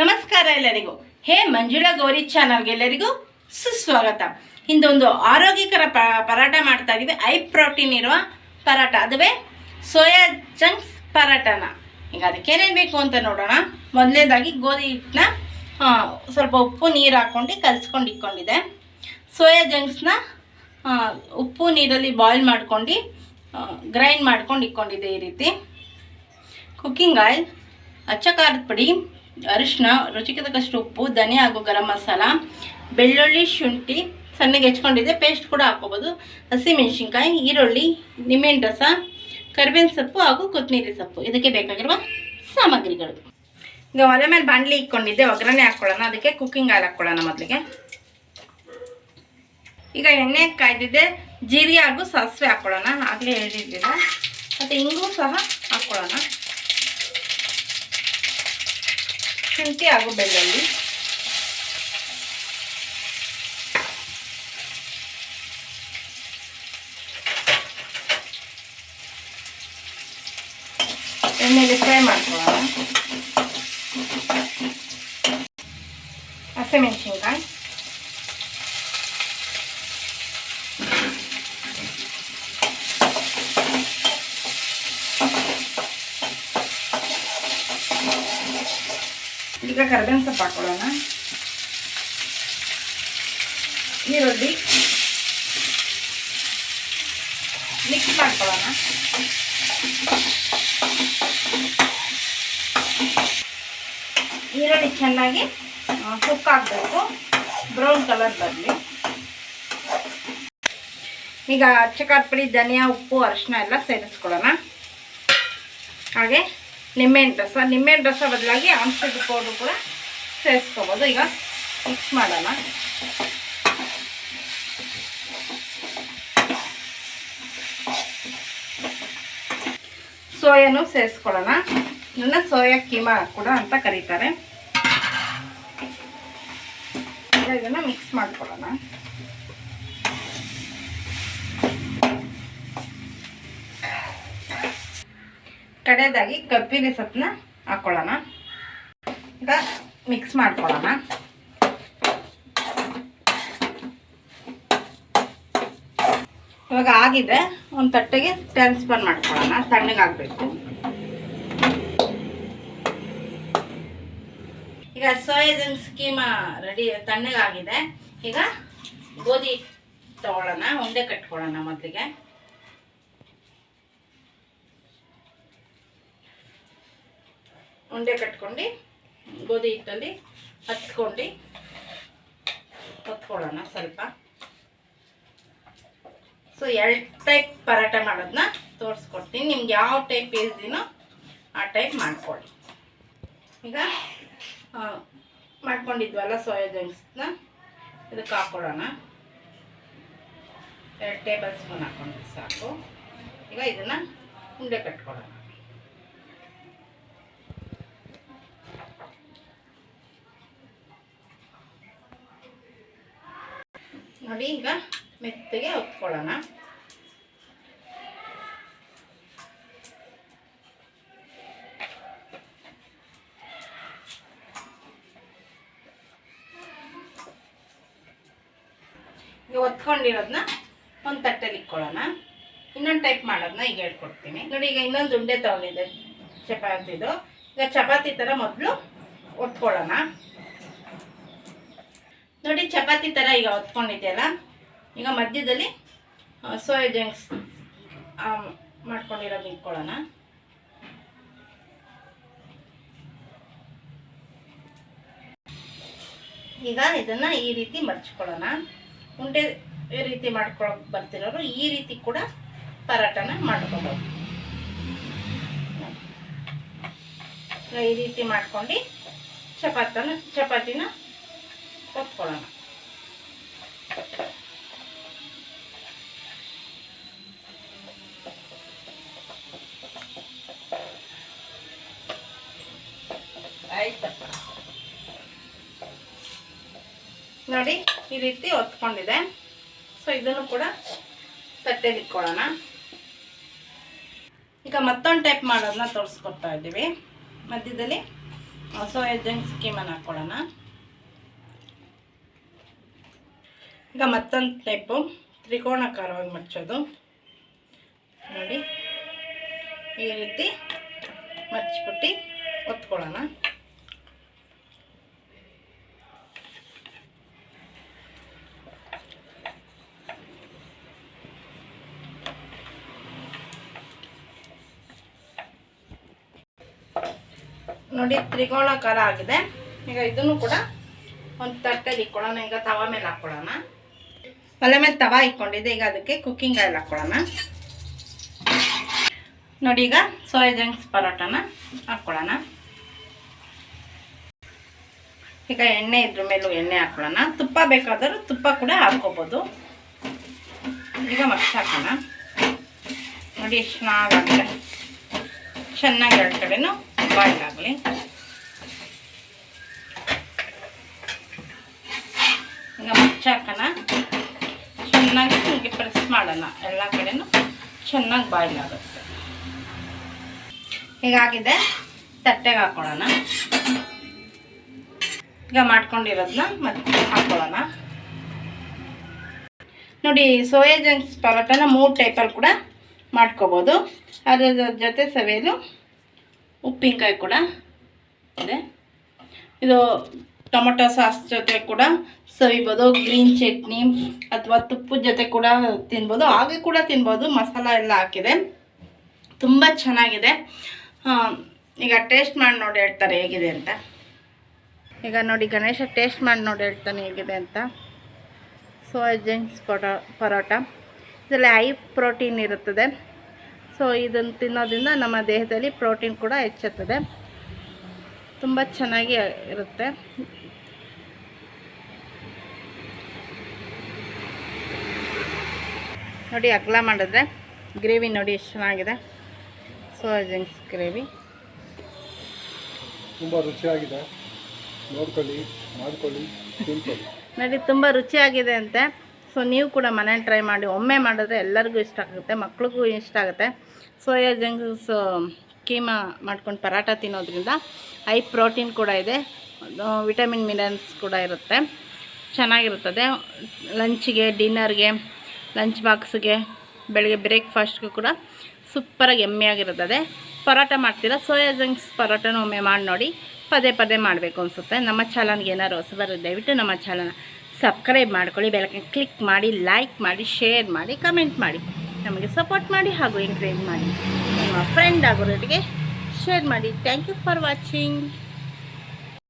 ನಮಸ್ಕಾರ ಎಲ್ಲರಿಗೂ. ಹೇ ಮಂಜುಳಾ ಗೌರಿ ಚಾನಲ್ಗೆ ಎಲ್ಲರಿಗೂ ಸುಸ್ವಾಗತ. ಇಂದೊಂದು ಆರೋಗ್ಯಕರ ಪ ಪರಾಟ ಮಾಡ್ತಾ ಇದ್ದೀವಿ ಐ ಪ್ರೋಟೀನ್ ಇರುವ ಪರಾಟ ಅದುವೇ ಸೋಯಾ ಜಂಕ್ಸ್ ಪರಾಟನ ಈಗ ಅದಕ್ಕೇನೇನು ಬೇಕು ಅಂತ ನೋಡೋಣ. ಮೊದಲನೇದಾಗಿ ಗೋಧಿ ಹಿಟ್ಟನ್ನ ಸ್ವಲ್ಪ ಉಪ್ಪು, ನೀರು ಹಾಕ್ಕೊಂಡು ಕಲಿಸ್ಕೊಂಡು ಇಟ್ಕೊಂಡಿದ್ದೆ. ಸೋಯಾ ಜಂಕ್ಸ್ನ ಉಪ್ಪು, ನೀರಲ್ಲಿ ಬಾಯ್ಲ್ ಮಾಡ್ಕೊಂಡು ಗ್ರೈಂಡ್ ಮಾಡ್ಕೊಂಡು ಇಟ್ಕೊಂಡಿದ್ದೆ ಈ ರೀತಿ. ಕುಕ್ಕಿಂಗ್ ಆಯಿಲ್ ಅಚ್ಚ ಖಾರದ ಪುಡಿ ಅರಿಶಿನ ರುಚಿಗೆ ತಕ್ಕಷ್ಟು ಉಪ್ಪು ಧನಿ ಹಾಗೂ ಗರಂ ಮಸಾಲ, ಬೆಳ್ಳುಳ್ಳಿ, ಶುಂಠಿ ಸಣ್ಣಗೆ ಹೆಚ್ಕೊಂಡಿದ್ದೆ. ಪೇಸ್ಟ್ ಕೂಡ ಹಾಕೋಬೋದು ಹಸಿಮೆಣಸಿನ್ಕಾಯಿ, ಈರುಳ್ಳಿ, ನಿಂಬೆಹಣ್ಣು ರಸ, ಕರಿಬೇವಿನ ಸೊಪ್ಪು ಹಾಗೂ ಕೊತ್ತಂಬರಿ ಸೊಪ್ಪು. ಇದಕ್ಕೆ ಬೇಕಾಗಿರುವ ಸಾಮಗ್ರಿಗಳು. ಈಗ ಒಲೆ ಮೇಲೆ ಬಾಣಲಿ ಇಟ್ಕೊಂಡಿದ್ದೆ. ಒಗ್ಗರಣೆ ಹಾಕ್ಕೊಳ್ಳೋಣ. ಅದಕ್ಕೆ ಕುಕ್ಕಿಂಗ್ ಆಯಿಲ್ ಹಾಕ್ಕೊಳ್ಳೋಣ ಮೊದಲಿಗೆ. ಈಗ ಎಣ್ಣೆ ಕಾಯ್ದಿದ್ದೆ. ಜೀರಿಗೆ ಹಾಗೂ ಸಾಸಿವೆ ಹಾಕ್ಕೊಳ್ಳೋಣ. ಆಗಲೇ ಹೇಳಿದ್ದಿಲ್ಲ. ಮತ್ತು ಇಂಗು ಸಹ ಹಾಕ್ಕೊಳ್ಳೋಣ. ಶುಂಠಿ ಹಾಗೂ ಬೆಳ್ಳುಳ್ಳಿ ಎಣ್ಣೆಲಿ ಫ್ರೈ ಮಾಡ್ಕೊಳ್ಳೋಣ. ಹಸಿಮೆಣಸಿನ್ಕಾಯಿ ಈಗ ಕರ್ಬೇವಿನ ಸೊಪ್ಪು ಹಾಕೊಳ್ಳೋಣ. ಈರುಳ್ಳಿ. ಮಿಕ್ಸ್ ಮಾಡ್ಕೊಳ್ಳೋಣ. ಈರುಳ್ಳಿ ಚೆನ್ನಾಗಿ ಕುಕ್ ಹಾಕಬೇಕು ಬ್ರೌನ್ ಕಲರ್ ಬರಲಿ. ಈಗ ಅಚ್ಚಕಾದ ಪುಡಿ ಧನಿಯಾ, ಉಪ್ಪು ಅರಿಶಿನ ಎಲ್ಲ ಸೇರಿಸ್ಕೊಳ್ಳೋಣ. ಹಾಗೆ ನಿಂಬೆಹಣ್ಣು ರಸ ನಿಂಬೆಹಣ್ಣು ರಸ ಬದಲಾಗಿ ಆಮ್ಸಿಡ್ ಪೌಡ್ರು ಕೂಡ ಸೇರಿಸ್ಕೋಬೋದು. ಈಗ ಮಿಕ್ಸ್ ಮಾಡೋಣ. ಸೋಯಾನು ಸೇರಿಸ್ಕೊಳ್ಳೋಣ. ಇದನ್ನು ಸೋಯಾ ಕೀಮಾ ಕೂಡ ಅಂತ ಕರೀತಾರೆ. ಇದನ್ನ ಮಿಕ್ಸ್ ಮಾಡ್ಕೊಳ್ಳೋಣ. ಕಡೆಯದಾಗಿ ಕಬ್ಬಿನ ಸೊಪ್ಪನ್ನ ಹಾಕ್ಕೊಳ್ಳೋಣ ಈಗ ಮಿಕ್ಸ್ ಮಾಡ್ಕೊಳ್ಳೋಣ. ಇವಾಗ ಆಗಿದೆ. ಒಂದು ತಟ್ಟೆಗೆ ಟ್ರಾನ್ಸ್ಫರ್ ಮಾಡ್ಕೊಳ್ಳೋಣ. ತಣ್ಣಗಾಗಬೇಕು. ಈಗ ಸೋಯಾಜನ್ ಸ್ಕೀಮ ರೆಡಿ ತಣ್ಣಗಾಗಿದೆ. ಈಗ ಗೋಧಿ ತಗೊಳ್ಳೋಣ. ಉಂಡೆ ಕಟ್ಕೊಳ್ಳೋಣ ಮೊದಲಿಗೆ. ಉಂಡೆ ಕಟ್ಕೊಂಡು ಗೋಧಿ ಹಿಟ್ಟಲ್ಲಿ ಹತ್ಕೊಂಡು ಹತ್ಕೊಳ್ಳೋಣ ಸ್ವಲ್ಪ. ಸೊ ಎರಡು ಟೈಪ್ ಪರಾಟ ಮಾಡೋದನ್ನ ತೋರಿಸ್ಕೊಡ್ತೀನಿ. ನಿಮ್ಗೆ ಯಾವ ಟೈಪ್ ಇದ್ದೀನೋ ಆ ಟೈಪ್ ಮಾಡ್ಕೊಳ್ಳಿ. ಈಗ ಮಾಡ್ಕೊಂಡಿದ್ವಲ್ಲ ಸೋಯಾ ಜಂಕ್ಸ್ನ ಇದಕ್ಕೆ ಹಾಕೊಳ್ಳೋಣ ಎರಡು ಟೇಬಲ್ ಸ್ಪೂನ್ ಹಾಕೊಂಡು ಸಾಕು. ಈಗ ಇದನ್ನು ಉಂಡೆ ಕಟ್ಕೊಳ್ಳೋಣ. ನೋಡಿ, ಈಗ ಮೆತ್ತಗೆ ಒತ್ಕೊಳ್ಳೋಣ. ಈಗ ಒತ್ಕೊಂಡಿರೋದನ್ನ ಒಂದು ತಟ್ಟೆಲಿ ಇಟ್ಕೊಳ್ಳೋಣ. ಇನ್ನೊಂದು ಟೈಪ್ ಮಾಡೋದನ್ನ ಈಗ ಹೇಳ್ಕೊಡ್ತೀನಿ. ನೋಡಿ, ಈಗ ಇನ್ನೊಂದು ಉಂಡೆ ತಗೊಂಡಿದೆ ಚಪಾತಿದು. ಈಗ ಚಪಾತಿ ಥರ ಮೊದಲು ಒತ್ಕೊಳ್ಳೋಣ. ನೋಡಿ, ಚಪಾತಿ ಥರ ಈಗ ಹೊತ್ಕೊಂಡಿದೆಯಲ್ಲ ಈಗ ಮಧ್ಯದಲ್ಲಿ ಸೋಯಾ ಜಂಕ್ಸ್ ಮಾಡ್ಕೊಂಡಿರೋದು ಇಟ್ಕೊಳ್ಳೋಣ. ಈಗ ಇದನ್ನು ಈ ರೀತಿ ಮರ್ಚ್ಕೊಳ್ಳೋಣ. ಉಂಡೆ ರೀತಿ ಮಾಡ್ಕೊಳಕ್ ಬರ್ತಿರೋರು ಈ ರೀತಿ ಕೂಡ ಪರಾಟನ ಮಾಡ್ಕೊಬೋದು. ಈ ರೀತಿ ಮಾಡ್ಕೊಂಡು ಚಪಾತನ, ಚಪಾತಿನ ಒತ್ಕೊಳ್ಳೋಣ ಆಯ್ತಪ್ಪ ನೋಡಿ, ಈ ರೀತಿ ಒತ್ಕೊಂಡಿದೆ. ಸೊ ಇದನ್ನು ಕೂಡ ತಟ್ಟೆಗೆ ಈಗ ಮತ್ತೊಂದು ಟೈಪ್ ಮಾಡೋದನ್ನ ತೋರಿಸ್ಕೊಡ್ತಾ ಇದ್ದೀವಿ. ಮಧ್ಯದಲ್ಲಿ ಸೋಯಾ ಜಂಕ್ಸ್ ಸ್ಕೀಮನ್ನು ಹಾಕ್ಕೊಳ್ಳೋಣ ಈಗ ಮತ್ತೊಂದು ಟೈಪು ತ್ರಿಕೋಣಾಕಾರವಾಗಿ ಮಚ್ಚೋದು ನೋಡಿ, ಈ ರೀತಿ ಮಚ್ಚಿಬಿಟ್ಟು ಒತ್ಕೊಳ್ಳೋಣ. ನೋಡಿ ತ್ರಿಕೋಣಾಕಾರ ಆಗಿದೆ. ಈಗ ಇದನ್ನು ಕೂಡ ಒಂದು ತಟ್ಟೆಲಿ ಇಕ್ಕೊಳ್ಳೋಣ ಈಗ ತವ ಮೇಲೆ ಹಾಕ್ಕೊಳ್ಳೋಣ. ಒಲೆ ಮೇಲೆ ತವ ಇಟ್ಕೊಂಡಿದ್ದೆ. ಈಗ ಅದಕ್ಕೆ ಕುಕ್ಕಿಂಗ್ ಆಯಿಲ್ ಹಾಕ್ಕೊಳ್ಳೋಣ ನೋಡಿ ಈಗ ಸೋಯಾ ಜಂಕ್ಸ್ ಪರೋಟನ ಹಾಕ್ಕೊಳ್ಳೋಣ ಈಗ ಎಣ್ಣೆ ಇದ್ರ ಮೇಲೂ ಎಣ್ಣೆ ಹಾಕ್ಕೊಳ್ಳೋಣ ತುಪ್ಪ ಬೇಕಾದರೂ ತುಪ್ಪ ಕೂಡ ಹಾಕ್ಕೋಬೋದು ಈಗ ಮಸ್ತ್ ಹಾಕೋಣ. ನೋಡಿ ಎಷ್ಟು ಚೆನ್ನಾಗಿ ಎರಡು ಕಡೆನೂ ಬಾಯ್ಲ್ ಆಗಲಿ ಈಗ ಮಚ್ಚ ಹಾಕೋಣ ಚೆನ್ನಾಗಿ ಮಾಡೋಣ ಎಲ್ಲ ಕಡೆನೂ ಚೆನ್ನಾಗಿ ಬಾಯ್ಲ್ ಆಗುತ್ತೆ. ಹೀಗಾಗಿದೆ ತಟ್ಟೆಗೆ ಹಾಕೊಳ್ಳೋಣ. ಈಗ ಮಾಡ್ಕೊಂಡಿರೋದನ್ನ ಮತ್ತೆ ಹಾಕೊಳ್ಳೋಣ. ನೋಡಿ, ಸೋಯಾ ಜಂಕ್ಸ್ ಪರೋಟನ ಮೂರು ಟೈಪಲ್ಲಿ ಕೂಡ ಮಾಡ್ಕೋಬೋದು. ಅದರ ಜೊತೆ ಸವೆಯಲು ಉಪ್ಪಿನಕಾಯಿ ಕೂಡ ಇದೆ. ಇದು ಟೊಮೊಟೊ ಸಾಸ್ ಜೊತೆ ಕೂಡ ಸವಿಬೋದು ಗ್ರೀನ್ ಚಟ್ನಿ ಅಥವಾ ತುಪ್ಪದ ಜೊತೆ ಕೂಡ ತಿನ್ಬೋದು. ಹಾಗೆ ಕೂಡ ತಿನ್ಬೋದು. ಮಸಾಲ ಎಲ್ಲ ಹಾಕಿದೆ. ತುಂಬ ಚೆನ್ನಾಗಿದೆ. ಈಗ ಟೇಸ್ಟ್ ಮಾಡಿ ನೋಡಿ ಹೇಳ್ತಾರೆ ಹೇಗಿದೆ ಅಂತ. ಈಗ ನೋಡಿ ಗಣೇಶ ಟೇಸ್ಟ್ ಮಾಡಿ ನೋಡಿ ಹೇಳ್ತಾನೆ ಹೇಗಿದೆ ಅಂತ. ಸೋಯಾ ಜಂಕ್ಸ್ ಪೊಟ ಪರೋಟ. ಇದರಲ್ಲಿ ಹೈ ಪ್ರೋಟೀನ್ ಇರುತ್ತದೆ. ಸೊ ಇದನ್ನು ತಿನ್ನೋದ್ರಿಂದ ನಮ್ಮ ದೇಹದಲ್ಲಿ ಪ್ರೋಟೀನ್ ಕೂಡ ಹೆಚ್ಚುತ್ತದೆ. ತುಂಬ ಚೆನ್ನಾಗಿ ಇರುತ್ತೆ. ನೋಡಿ ಅಗಲ ಮಾಡಿದ್ರೆ ಗ್ರೇವಿ ನೋಡಿ ಎಷ್ಟು ಚೆನ್ನಾಗಿದೆ. Soya chunks gravy. ತುಂಬ ರುಚಿಯಾಗಿದೆ. ನೋಡ್ಕೊಳ್ಳಿ ಮಾಡ್ಕೊಳ್ಳಿ ನೋಡಿ ತುಂಬ ರುಚಿಯಾಗಿದೆ ಅಂತೆ. ಸೊ ನೀವು ಕೂಡ ಮನೇಲಿ ಟ್ರೈ ಮಾಡಿ ಒಮ್ಮೆ ಮಾಡಿದ್ರೆ ಎಲ್ಲರಿಗೂ ಇಷ್ಟ ಆಗುತ್ತೆ ಮಕ್ಳಿಗೂ ಇಷ್ಟ ಆಗುತ್ತೆ. ಸೋಯಾ ಜಂಕ್ಸ್ ಕೀಮಾ ಮಾಡ್ಕೊಂಡು ಪರಾಟ ತಿನ್ನೋದ್ರಿಂದ ಹೈ ಪ್ರೋಟೀನ್ ಕೂಡ ಇದೆ. ವಿಟಮಿನ್ ಮಿನರಲ್ಸ್ ಕೂಡ ಇರುತ್ತೆ. ಚೆನ್ನಾಗಿರುತ್ತದೆ. ಲಂಚಿಗೆ ಡಿನ್ನರ್ಗೆ ಲಂಚ್ ಬಾಕ್ಸ್ಗೆ ಬೆಳಗ್ಗೆ ಬ್ರೇಕ್ಫಾಸ್ಟ್ಗೂ ಕೂಡ ಸೂಪರಾಗಿ ಎಮ್ಮೆಯಾಗಿರುತ್ತದೆ. ಪರೋಟ ಮಾಡ್ತೀರಾ? ಸೋಯಾ ಜಂಕ್ಸ್ ಪರೋಟನ ಒಮ್ಮೆ ಮಾಡಿ ನೋಡಿ. ಪದೇ ಪದೇ ಮಾಡಬೇಕು ಅನಿಸುತ್ತೆ. ನಮ್ಮ ಚಾನಲ್ಗೆ ಏನಾದ್ರು ಹೊಸಬರು ದಯವಿಟ್ಟು ನಮ್ಮ ಚಾನಲ್ನ ಸಬ್ಸ್ಕ್ರೈಬ್ ಮಾಡ್ಕೊಳ್ಳಿ. ಬೆಳಗ್ಗೆ ಕ್ಲಿಕ್ ಮಾಡಿ, ಲೈಕ್ ಮಾಡಿ, ಶೇರ್ ಮಾಡಿ, ಕಮೆಂಟ್ ಮಾಡಿ. ನಮಗೆ ಸಪೋರ್ಟ್ ಮಾಡಿ ಹಾಗೂ ಎಂಕರೇಜ್ ಮಾಡಿ. ನಿಮ್ಮ ಫ್ರೆಂಡ್ ಆಗೋರಿಗೆ ಶೇರ್ ಮಾಡಿ. Thank you for watching